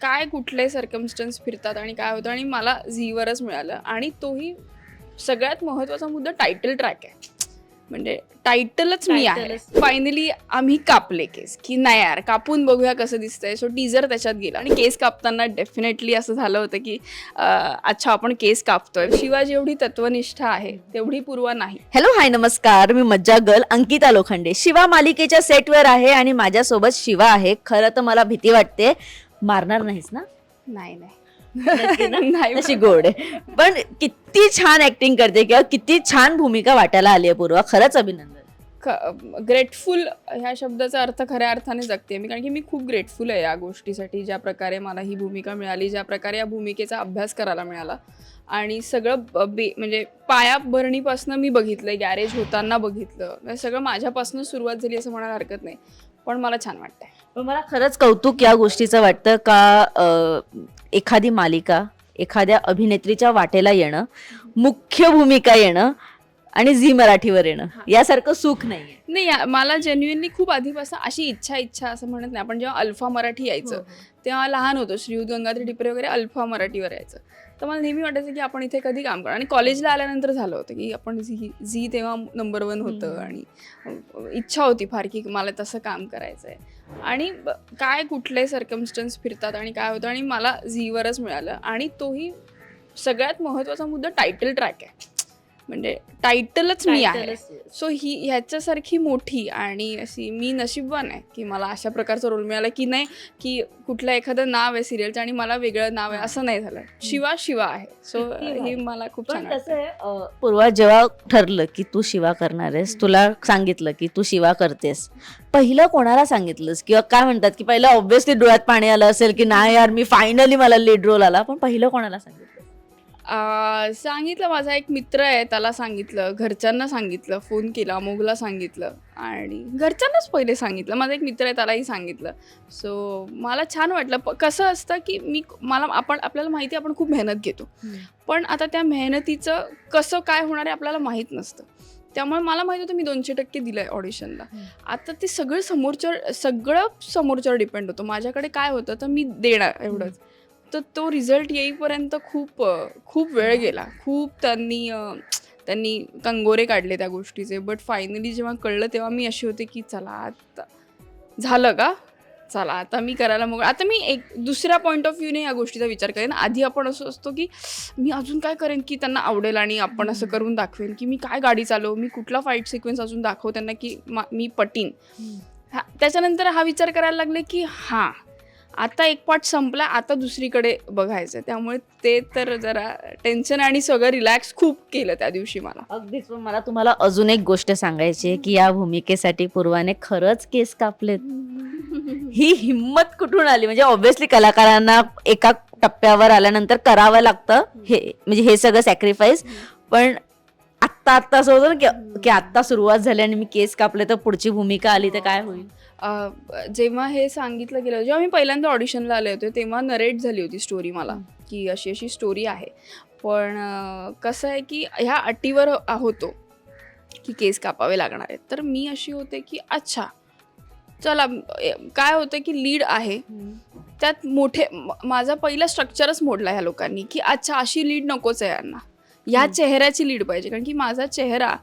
काय कुठले सर्कमस्टन्स फिरतात आणि काय होतं आणि मला झीवरच मिळालं. आणि तोही सगळ्यात महत्त्वाचा मुद्दा टायटल ट्रॅक आहे. म्हणजे टायटलच मी आहे. फायनली आम्ही कापले केस की नाही यार कापून बघूया कसं दिसतंय. सो टीजर त्याच्यात गेला. आणि केस कापताना डेफिनेटली असं झालं होतं की अच्छा आपण केस कापतोय. शिवा जेवढी तत्वनिष्ठा आहे तेवढी पूर्वा नाही. हॅलो हाय नमस्कार. मी मज्जा गर्ल अंकिता लोखंडे. शिवा मालिकेच्या सेटवर आहे आणि माझ्यासोबत शिवा आहे. खरं तर मला भीती वाटते. मारणार नाहीस ना? नाही नाही. अशी गोड आहे. पण किती छान ऍक्टिंग करते किंवा किती छान भूमिका वाटायला आली आहे पूर्वा. खरंच अभिनंदन. ग्रेटफुल ह्या शब्दाचा अर्थ खऱ्या अर्थाने जगते मी. कारण की मी खूप ग्रेटफुल आहे या गोष्टीसाठी. ज्या प्रकारे मला ही भूमिका मिळाली ज्या प्रकारे या भूमिकेचा अभ्यास करायला मिळाला. आणि सगळं ब- बे म्हणजे पाया भरणीपासून मी बघितलं गॅरेज होताना बघितलं. हे सगळं माझ्यापासून सुरुवात झाली असं म्हणायला हरकत नाही. पण मला छान वाटतंय. मला खरंच कौतुक या गोष्टीचं वाटतं का एखादी मालिका एखाद्या अभिनेत्रीच्या वाटेला येणं मुख्य भूमिका येणं आणि झी मराठीवर येणं यासारखं सुख नाहीये. नाही या- मला जेन्युइनली खूप आधीपासून अशी इच्छा इच्छा असं म्हणत नाही. आपण जेव्हा अल्फा मराठी यायचं तेव्हा लहान होतो श्रीयुत गंगाधर टिपरे वगैरे अल्फा मराठीवर यायचं. तर मला नेहमी वाटायचं की आपण इथे कधी काम करू आणि कॉलेजला आल्यानंतर झालं होतं की आपण झी झी तेव्हा नंबर वन होतं. आणि इच्छा होती फार की मला तसं काम करायचं आहे आणि ब- काय कुठले सर्कमस्टन्स फिरतात आणि काय होतं आणि मला झीवरच मिळालं. आणि तोही सगळ्यात महत्त्वाचा मुद्दा टायटल ट्रॅक आहे. म्हणजे टायटलच मी आहे. सो ही ह्याच्यासारखी मोठी आणि अशी मी नशीबवान आहे की मला अशा प्रकारचा रोल मिळाला की नाही की कुठलं एखादं नाव आहे सिरियलचं आणि मला वेगळं नाव आहे असं नाही झालं. शिवा शिवा आहे. सो किती भारी. हे मला खूप छान पण वाटतं कसं आहे अं, पूर्वा जेव्हा ठरलं की तू शिवा करणार आहेस तुला सांगितलं की तू शिवा करतेस पहिलं कोणाला सांगितलंस? किंवा काय म्हणतात की पहिलं ऑब्व्हियसली डोळ्यात पाणी आलं असेल की नाही यार मी फायनली मला लीड रोल आला. पण पहिलं कोणाला सांगितलं? आ, सांगितलं माझा एक मित्र आहे त्याला सांगितलं घरच्यांना सांगितलं फोन केला मोगला सांगितलं आणि घरच्यांनाच पहिले सांगितलं. माझा एक मित्र आहे त्यालाही सांगितलं. सो मला छान वाटलं. प- कसं असतं की मी मला आपण आपल्याला माहिती आपण खूप मेहनत घेतो. पण आता त्या मेहनतीचं कसं काय होणार आहे आपल्याला माहीत नसतं. त्यामुळे मला माहीत होतं मी दोनशे टक्के दिलं आहे ऑडिशनला. आता ते सगळं समोरच्या सगळं समोरच्यावर डिपेंड होतं. माझ्याकडे काय होतं तर मी देणार एवढंच. तर तो रिझल्ट येईपर्यंत खूप खूप वेळ गेला. खूप त्यांनी त्यांनी कंगोरे काढले त्या गोष्टीचे. बट फायनली जेव्हा कळलं तेव्हा मी अशी होते की चला आता झालं का? चला आता मी करायला मग आता मी एक दुसऱ्या पॉईंट ऑफ व्ह्यूने या गोष्टीचा विचार करेन. आधी आपण असं असतो की मी अजून काय करेन की त्यांना आवडेल आणि आपण असं करून दाखवेन की मी काय गाडी चालवू मी कुठला फाईट सिक्वेन्स अजून दाखवू त्यांना की मा- मी पटीन. हा त्याच्यानंतर हा विचार करायला लागले की हां आता एक पार्ट संपला आता दुसरीकडे बघायचं त्यामुळे ते तर जरा टेन्शन आणि सगळं रिलॅक्स खूप केलं त्या दिवशी मला. अगदीच पण मला तुम्हाला अजून एक गोष्ट सांगायची आहे की या भूमिकेसाठी पूर्वाने खरंच केस कापलेत. ही हिंमत कुठून आली? म्हणजे ऑब्व्हियसली कलाकारांना एका टप्प्यावर आल्यानंतर करावं लागतं. हे म्हणजे हे सगळं सॅक्रिफाईस पण आत्ता आत्ता असं होतं ना की- की आत्ता सुरुवात झाली आणि मी केस कापले तर पुढची भूमिका आली तर काय होईल? जेव्हा हे सांगितलं गेलं जेव्हा मी पहिल्यांदा ऑडिशनला आले होते तेव्हा नरेट झाली होती स्टोरी मला की अशी अशी स्टोरी आहे. पण कसं आहे की ह्या अटीवर होतो की केस कापावे लागणार आहेत. तर मी अशी होते की अच्छा चला काय होतं की लीड आहे त्यात मोठे माझा पहिला स्ट्रक्चरच मोडला ह्या लोकांनी की अच्छा अशी लीड नकोच आहे यांना. ह्या हम्म. चेहऱ्याची लीड पाहिजे. कारण की माझा चेहरा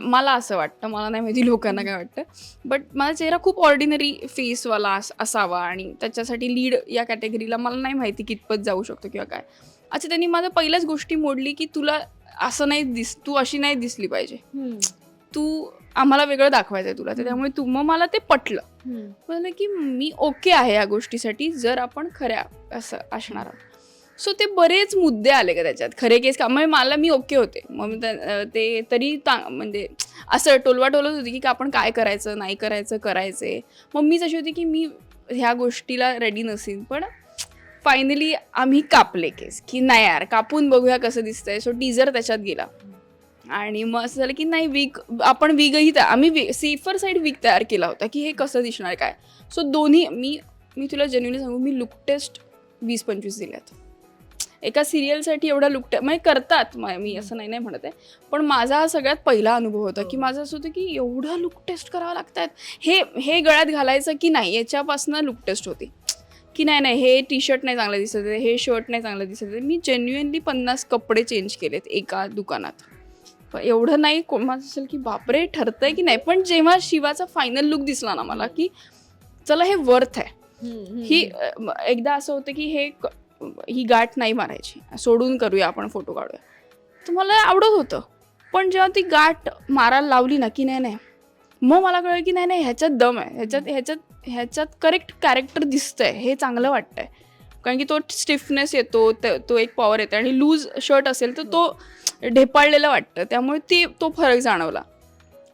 मला असं वाटतं मला नाही माहिती लोकांना काय वाटतं. बट माझा चेहरा खूप ऑर्डिनरी फेसवाला अस असावा आणि त्याच्यासाठी लीड या कॅटेगरीला मला नाही माहिती कितपत जाऊ शकतो किंवा काय. अच्छा त्यांनी माझं पहिल्याच गोष्टी मोडली की तुला असं नाही दिस तू अशी नाही दिसली पाहिजे. तू आम्हाला वेगळं दाखवायचं आहे तुला. तर त्यामुळे तू मग मला ते पटलं. म्हणलं की मी ओके आहे या गोष्टीसाठी जर आपण खऱ्या असं असणार आहोत. सो ते बरेच मुद्दे आले का त्याच्यात? खरे केस का? म्हणजे मला मी ओके होते. मग मी त्या- ते तरी म्हणजे असं टोलवा टोलत होती की आपण काय करायचं नाही करायचं करायचे. मग मीच अशी होती की मी ह्या गोष्टीला रेडी नसेन. पण फायनली आम्ही कापले केस. की नाही यार कापून बघूया कसं दिसतंय. सो टीजर त्याच्यात गेला. आणि मग असं झालं की नाही वीक आपण वीगही त्या आम्ही वी सेफर साईड वीक तयार केला होता की हे कसं दिसणार काय? सो दोन्ही मी मी तुला जेन्युअली सांगू मी लुक टेस्ट वीस पंचवीस दिल्यात. एका सिरियलसाठी एवढा लुक टे म्हणजे करतात म- मी असं नाही नाही म्हणत आहे. पण माझा हा सगळ्यात पहिला अनुभव होता की माझं असं होतं की एवढं लुक टेस्ट करावं लागतात हे हे गळ्यात घालायचं की नाही याच्यापासून लुक टेस्ट होती. की नाही नाही हे टी शर्ट नाही चांगलं दिसत आहे हे शर्ट नाही चांगलं दिसत आहे. मी जेन्युअनली पन्नास कपडे चेंज केलेत एका दुकानात. पण एवढं नाही कोण माझं असेल की बापरे ठरतंय की नाही. पण जेव्हा शिवाचा फायनल लुक दिसला ना मला की चला हे वर्थ आहे. ही एकदा असं होतं की हे ही गाठ नाही मारायची. सोडून करूया आपण फोटो काढूया. तर मला आवडत होतं. पण जेव्हा ती गाठ मारायला लावली ना की नाही नाही मग मला कळलं की नाही नाही ह्याच्यात दम आहे. ह्याच्यात ह्याच्यात ह्याच्यात करेक्ट कॅरेक्टर दिसतंय. हे चांगलं वाटतंय. कारण की तो स्टिफनेस येतो तो एक पॉवर येतो आणि लूज शर्ट असेल तर तो ढेपाळलेला वाटतं. त्यामुळे ती तो फरक जाणवला.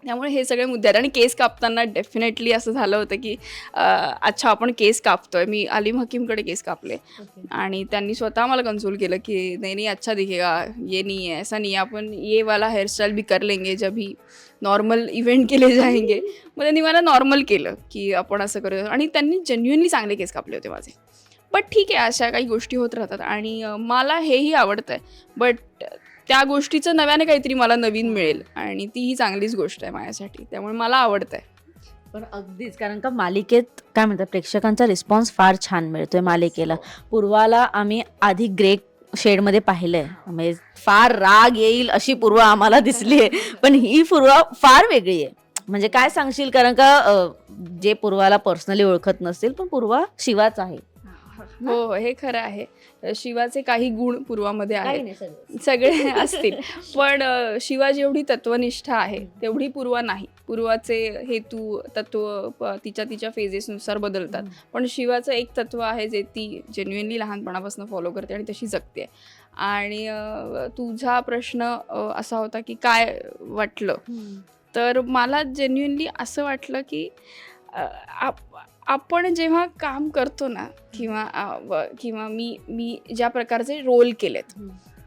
त्यामुळे हे सगळे मुद्दे आहेत. आणि केस कापताना डेफिनेटली असं झालं होतं की अं, अच्छा आपण केस कापतोय. मी अलीम हकीमकडे केस कापले. आणि त्यांनी स्वतः मला कन्सोल केलं की नाही नाही अच्छा दिखेगा. ये नहीं है ऐसा नहीं है अपन ये वाला हेअरस्टाईल भी कर लेंगे जब ही नॉर्मल इव्हेंट केले जाएंगे. मग त्यांनी मला नॉर्मल केलं की आपण असं करूया. आणि त्यांनी जेन्युअनली चांगले केस कापले होते माझे. बट ठीक आहे अशा काही गोष्टी होत राहतात. आणि अं, मला हेही आवडतं आहे बट त्या गोष्टीचं नव्याने काहीतरी मला नवीन मिळेल. आणि तीही चांगलीच गोष्ट आहे माझ्यासाठी. त्यामुळे मला आवडतं आहे पण अगदीच कारण का मालिकेत काय म्हणतात प्रेक्षकांचा रिस्पॉन्स फार छान मिळतोय मालिकेला. पूर्वाला आम्ही आधी ग्रे शेडमध्ये पाहिलंय. म्हणजे फार राग येईल अशी पूर्वा आम्हाला दिसली आहे. पण ही पूर्वा फार वेगळी आहे. म्हणजे काय सांगशील? कारण का जे पूर्वाला पर्सनली ओळखत नसतील पण पूर्वा शिवाच आहे. हो हो हे खरं आहे. शिवाचे काही गुण पूर्वामध्ये आहेत. सगळं. असतील. पण शिवा जेवढी तत्वनिष्ठ आहे तेवढी पूर्वा नाही. पूर्वाचे हेतू तत्व तिच्या तिच्या फेजेसनुसार बदलतात. पण शिवाचं एक तत्व आहे जे ती जेन्युअनली लहानपणापासून फॉलो करते आणि तशी जगते. आणि तुझा प्रश्न असा होता की काय वाटलं? तर मला जेन्युअनली असं वाटलं की आपण जेव्हा काम करतो ना किंवा किंवा मी मी ज्या प्रकारचे रोल केलेत.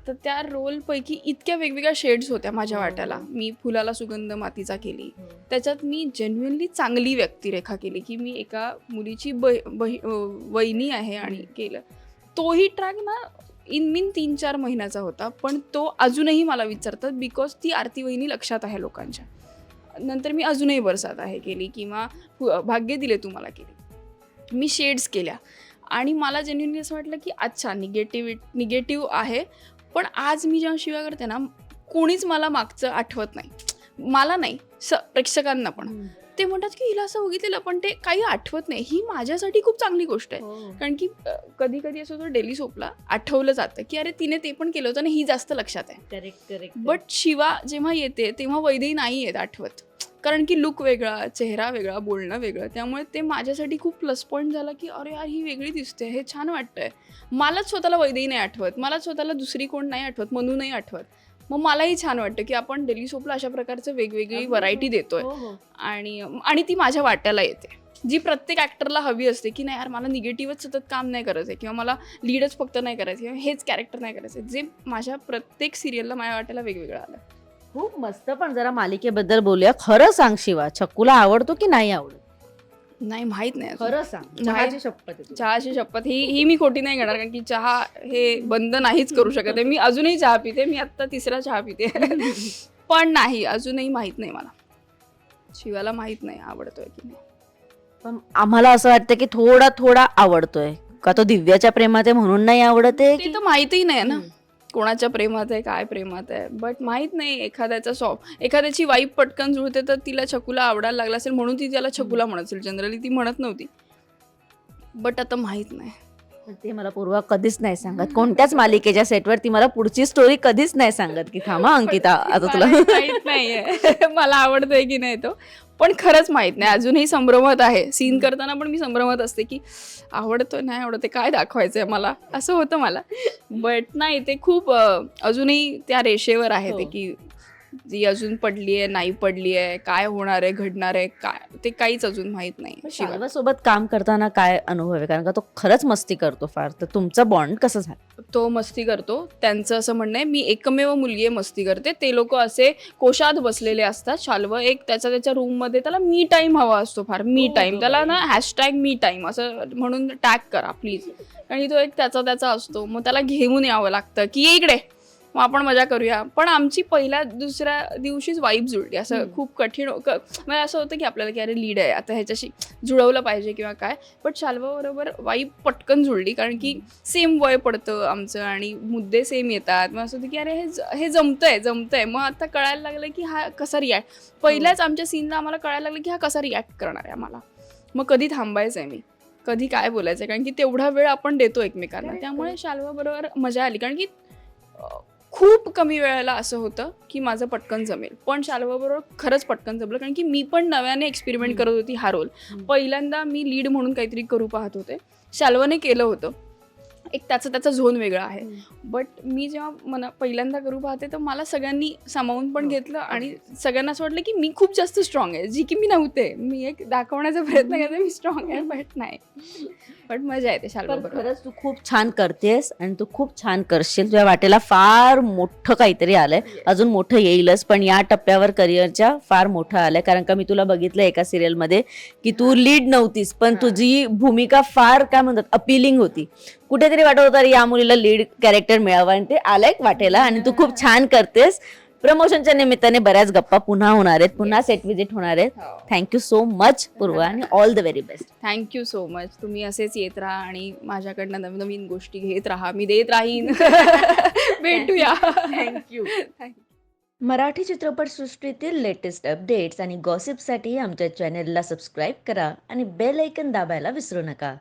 तर त्या रोलपैकी इतक्या वेगवेगळ्या शेड्स होत्या माझ्या हो. वाट्याला. मी फुलाला सुगंध मातीचा केली. त्याच्यात मी जेन्युअनली चांगली व्यक्तिरेखा केली की मी एका मुलीची बै वहिनी आहे आणि केलं. तोही ट्रॅक ना इन मीन तीन चार महिन्याचा होता पण तो अजूनही मला विचारतात बिकॉज ती आरती वहिनी लक्षात आहे लोकांच्या. नंतर मी अजूनही बरसात आहे केली किंवा भाग्य दिले तुम्हाला केली. मी शेड्स केल्या. आणि मला जेन्युनली असं वाटलं की अच्छा निगेटिव्ह निगेटिव्ह आहे. पण आज मी जेव्हा शिवा करते ना कोणीच मला मागचं आठवत नाही. मला नाही स प्रेक्षकांना पण. ते म्हणतात की हिला असं बघितलेलं पण ते काही आठवत नाही. ही माझ्यासाठी खूप चांगली गोष्ट आहे. कारण की कधी कधी असं होतं डेली सोपला आठवलं जातं की अरे तिने ते पण केलं होतं आणि ही जास्त लक्षात आहे. करेक्ट करेक्ट बट शिवा जेव्हा येते तेव्हा वैदेही नाही येत आठवत. कारण की लुक वेगळा चेहरा वेगळा बोलणं वेगळं. त्यामुळे ते माझ्यासाठी खूप प्लस पॉईंट झाला की अरे यार ही वेगळी दिसते. हे छान वाटतंय. मलाच स्वतःला वैदेही नाही आठवत. मलाच स्वतःला दुसरी कोण नाही आठवत म्हणून नाही आठवत. मग मलाही छान वाटतं की आपण डेली सोपला अशा प्रकारचं वेगवेगळी. व्हरायटी देतोय. हो, आणि आणि ती माझ्या वाट्याला येते. जी प्रत्येक ॲक्टरला हवी असते की नाही यार मला निगेटिव्हच सतत काम नाही करायचं किंवा मला लीडच फक्त नाही करायचं किंवा हेच कॅरेक्टर नाही करायचं जे माझ्या प्रत्येक सिरियलला माझ्या वाट्याला वेगवेगळं आलं. खूप मस्त पण जरा मालिकेबद्दल बोलूया. खरं सांग शिवा छक्कूला आवडतो की नाही आवडत? नाही माहीत नाही अजून. खरं सांग. चहाची शपथ आहे. चहाची शपथ. ही ही मी खोटी नाही घेणार कारण की चहा हे बंद नाहीच करू शकत आहे. मी अजूनही चहा पिते मी आत्ता तिसरा चहा पिते. पण नाही अजूनही माहीत नाही मला. शिवाला माहीत नाही आवडतोय की नाही. पण आम्हाला असं वाटतं की थोडा थोडा आवडतोय. का तो दिव्याच्या प्रेमात आहे म्हणून नाही आवडत आहे ते की तर माहितही नाही ना. कोणाच्या प्रेमात आहे काय प्रेमात आहे. बट माहीत नाही एखाद्याचा सॉ एखाद्याची वाईफ पटकन जुळते तर तिला छकुला आवडायला लागला असेल म्हणून ती त्याला छकुला म्हणत असेल. जनरली ती म्हणत नव्हती. बट आता माहीत नाही. ते मला पूर्वा कधीच नाही सांगत. कोणत्याच मालिकेच्या सेटवर ती मला पुढची स्टोरी कधीच नाही सांगत की थांबा अंकिता आता तुला माहीत नाहीये. मला आवडतोय की नाही तो. पण खरंच माहीत नाही. अजूनही संभ्रमत आहे. सीन करताना पण मी संभ्रमत असते की आवडतोय नाही आवडते काय दाखवायचंय मला? असं होतं मला. बट नाही ते खूप अजूनही त्या रेषेवर आहे ते हो. की जी अजून पडली आहे नाही पडली आहे काय होणार आहे घडणार आहे काय ते काहीच अजून माहीत नाही. शिवाय. सोबत काम करताना काय अनुभव आहे? कारण का तो खरंच मस्ती करतो फार. तर तुमचं बॉन्ड कसं झालं? तो मस्ती करतो. त्यांचं असं म्हणणं आहे मी एकमेव मुलगी आहे मस्ती करते. ते लोक असे कोशात बसलेले असतात. शाल्व एक त्याच्या त्याच्या रूममध्ये त्याला मी टाईम हवा असतो फार. मी टाईम हो, त्याला. ना हॅशटॅग मी टाईम असं म्हणून टॅग करा प्लीज आणि तो एक त्याचा त्याचा असतो. मग त्याला घेऊन यावं लागतं की इकडे. मग आपण मजा करूया. पण आमची पहिल्या दुसऱ्या दिवशीच वाईब जुळली. असं. खूप कठीण क- म्हणजे असं होतं की आपल्याला की अरे लीड आहे. आता ह्याच्याशी जुळवलं पाहिजे किंवा काय. बट शाल्वाबरोबर वाईब पटकन जुळली. कारण की सेम वय पडतं आमचं आणि मुद्दे सेम येतात. मग असं होतं की अरे हे हे जमतंय जमतंय. मग आता कळायला लागलं की हा कसा रिॲक्ट पहिल्याच आमच्या सीनला आम्हाला कळायला लागलं की हा कसा रिॲक्ट करणार आहे आम्हाला. मग कधी थांबायचं आहे मी? कधी काय बोलायचं कारण की तेवढा वेळ आपण देतो एकमेकांना. त्यामुळे शाल्वा बरोबर मजा आली. कारण की खूप कमी वेळेला असं होतं की माझं पटकन जमेल पण शाल्वा बरोबर खरंच पटकन जमलं कारण की मी पण नव्याने एक्सपेरिमेंट. करत होती हा रोल. पहिल्यांदा मी लीड म्हणून काहीतरी करू पाहत होते शाल्वाने केलं होतं एक त्याचं त्याचा झोन वेगळा आहे. बट मी जेव्हा मना पहिल्यांदा करू पाहते तर मला सगळ्यांनी सामावून पण हो, घेतलं आणि सगळ्यांना असं वाटलं की मी खूप जास्त स्ट्रॉंग आहे. जी की मी नव्हते. मी एक दाखवण्याचा प्रयत्न करते मी स्ट्रॉंग आहे बट नाही. बट मजा येते बरोबर. खरंच तू खूप छान करतेस आणि तू खूप छान करशील. तुझ्या वाटेला फार मोठं काहीतरी आलंय. अजून मोठं येईलच पण या टप्प्यावर करिअरच्या फार मोठं आलंय. कारण का मी तुला बघितलं एका सिरियलमध्ये की तू लीड नव्हतीस पण. तुझी भूमिका फार काय म्हणतात अपिलिंग होती. कुठेतरी वाटत होतं या मुलीला लीड कॅरेक्टर मिळावं आणि ते आलंय वाटेला आणि तू खूप छान करतेस. प्रमोशनच्या निमित्ताने बऱ्याच गप्पा पुन्हा होणार आहेत पुन्हा सेट विजिट होणार आहेत. थँक्यू सो मच पूर्वा आणि all the very best thank you so much तुम्ही असेच येत राहा आणि माझ्याकडनं नवीन नवीन गोष्टी घेत राहा. मी देत राहीन. भेटूया. थँक्यू मराठी चित्रपटसृष्टीतील लेटेस्ट अपडेट्स आणि गॉसिपसाठी आमच्या चॅनेलला सबस्क्राईब करा आणि बेल ऐकन दाबायला विसरू नका.